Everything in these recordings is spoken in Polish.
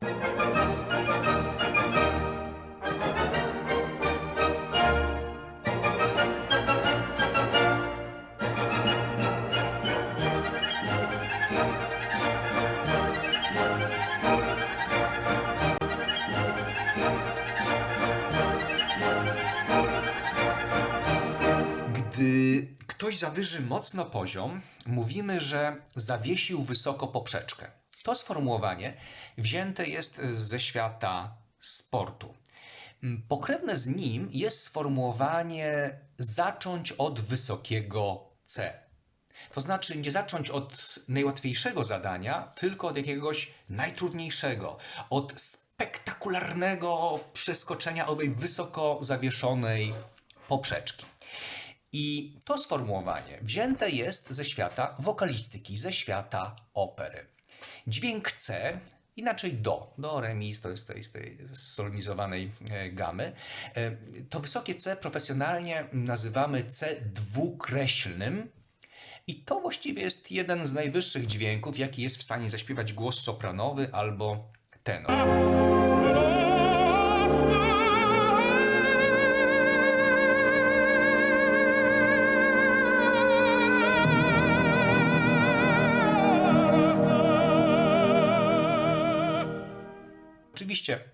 Gdy ktoś zawyży mocno poziom, mówimy, że zawiesił wysoko poprzeczkę. To sformułowanie wzięte jest ze świata sportu. Mm, Pokrewne z nim jest sformułowanie zacząć od wysokiego C. To znaczy nie zacząć od najłatwiejszego zadania, tylko od jakiegoś najtrudniejszego, od spektakularnego przeskoczenia owej wysoko zawieszonej poprzeczki. I to sformułowanie wzięte jest ze świata wokalistyki, ze świata opery. Dźwięk C, inaczej do, do, re, mi, to jest tej, z tej solmizowanej e, gamy. E, To wysokie C profesjonalnie nazywamy C dwukreślnym. I to właściwie jest jeden z najwyższych dźwięków, jaki jest w stanie zaśpiewać głos sopranowy albo tenor. Oczywiście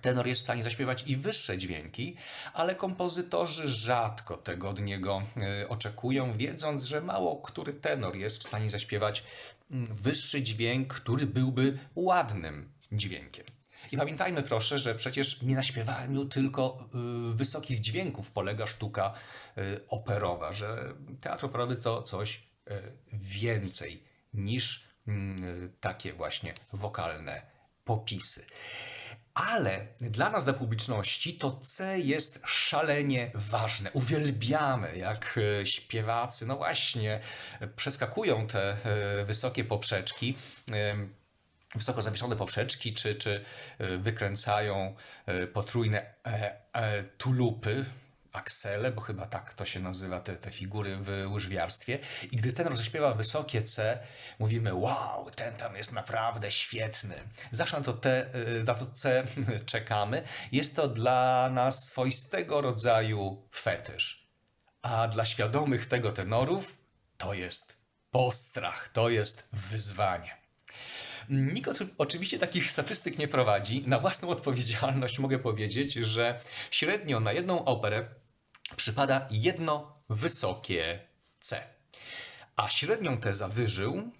tenor jest w stanie zaśpiewać i wyższe dźwięki, ale kompozytorzy rzadko tego od niego e, oczekują, wiedząc, że mało który tenor jest w stanie zaśpiewać mm, wyższy dźwięk, który byłby ładnym dźwiękiem. I pamiętajmy proszę, że przecież nie na śpiewaniu tylko y, wysokich dźwięków polega sztuka y, operowa, że teatr operowy to coś więcej niż mm, takie właśnie wokalne popisy. Ale dla nas, dla publiczności, to C jest szalenie ważne. Uwielbiamy, jak e, śpiewacy, no właśnie, przeskakują te e, wysokie poprzeczki. Wysoko zawieszone poprzeczki, czy, czy e, wykręcają potrójne tulupy, aksele, bo chyba tak to się nazywa, te, te figury w łyżwiarstwie. I gdy ten roześpiewa wysokie C, mówimy, wow, ten tam jest naprawdę świetny. Zawsze na to, te, y, na to C czekamy. Jest to dla nas swoistego rodzaju fetysz. A dla świadomych tego tenorów to jest postrach, to jest wyzwanie. Nikt oczy- oczywiście takich statystyk nie prowadzi. Na własną odpowiedzialność mogę powiedzieć, że średnio na jedną operę przypada jedno wysokie C. A średnią tę zawyżył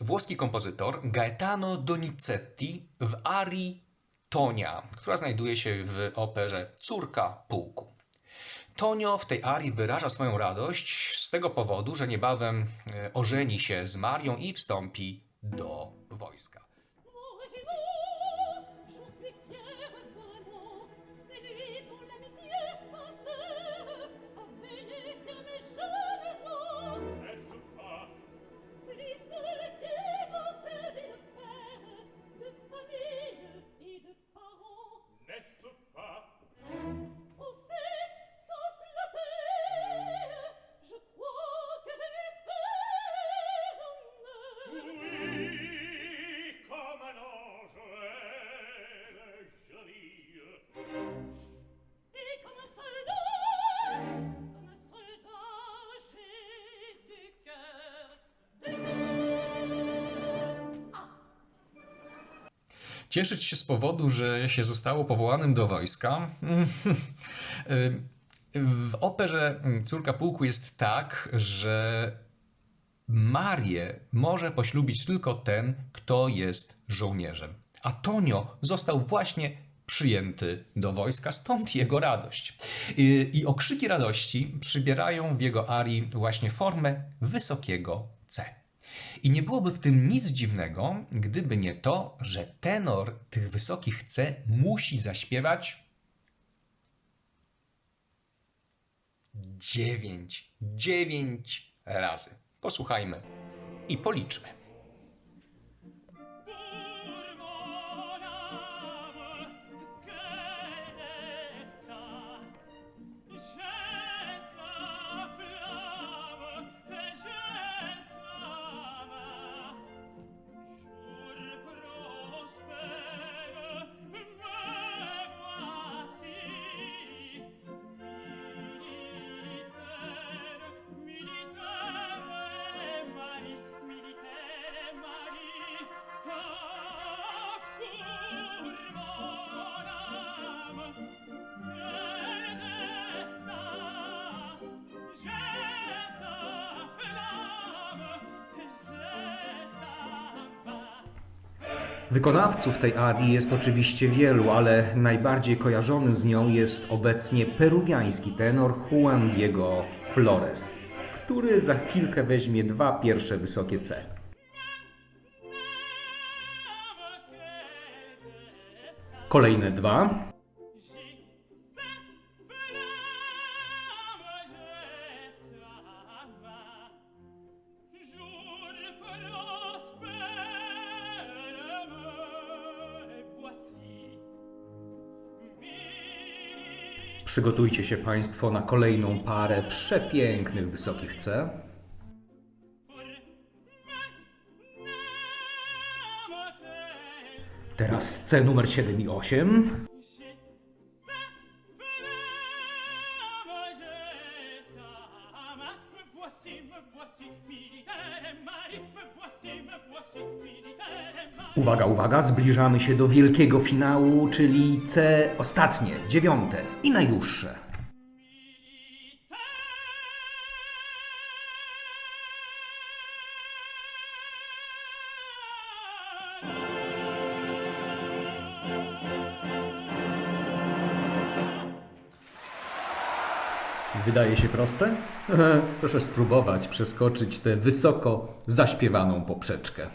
włoski kompozytor Gaetano Donizetti w arii Tonia, która znajduje się w operze Córka Pułku. Tonio w tej arii wyraża swoją radość z tego powodu, że niebawem e, ożeni się z Marią i wstąpi do wojska. Cieszyć się z powodu, że się zostało powołanym do wojska. W operze Córka Pułku jest tak, że Marię może poślubić tylko ten, kto jest żołnierzem. A Tonio został właśnie przyjęty do wojska, stąd jego radość. I, i okrzyki radości przybierają w jego arii właśnie formę wysokiego C. I nie byłoby w tym nic dziwnego, gdyby nie to, że tenor tych wysokich C musi zaśpiewać dziewięć, dziewięć razy. Posłuchajmy i policzmy. Wykonawców tej arii jest oczywiście wielu, ale najbardziej kojarzonym z nią jest obecnie peruwiański tenor Juan Diego Flores, który za chwilkę weźmie dwa pierwsze wysokie C. Kolejne dwa. Przygotujcie się Państwo na kolejną parę przepięknych wysokich C. Teraz C numer 7 i 8. Uwaga, uwaga, zbliżamy się do wielkiego finału, czyli C ostatnie, dziewiąte i najdłuższe. Wydaje się proste? Proszę spróbować przeskoczyć tę wysoko zaśpiewaną poprzeczkę.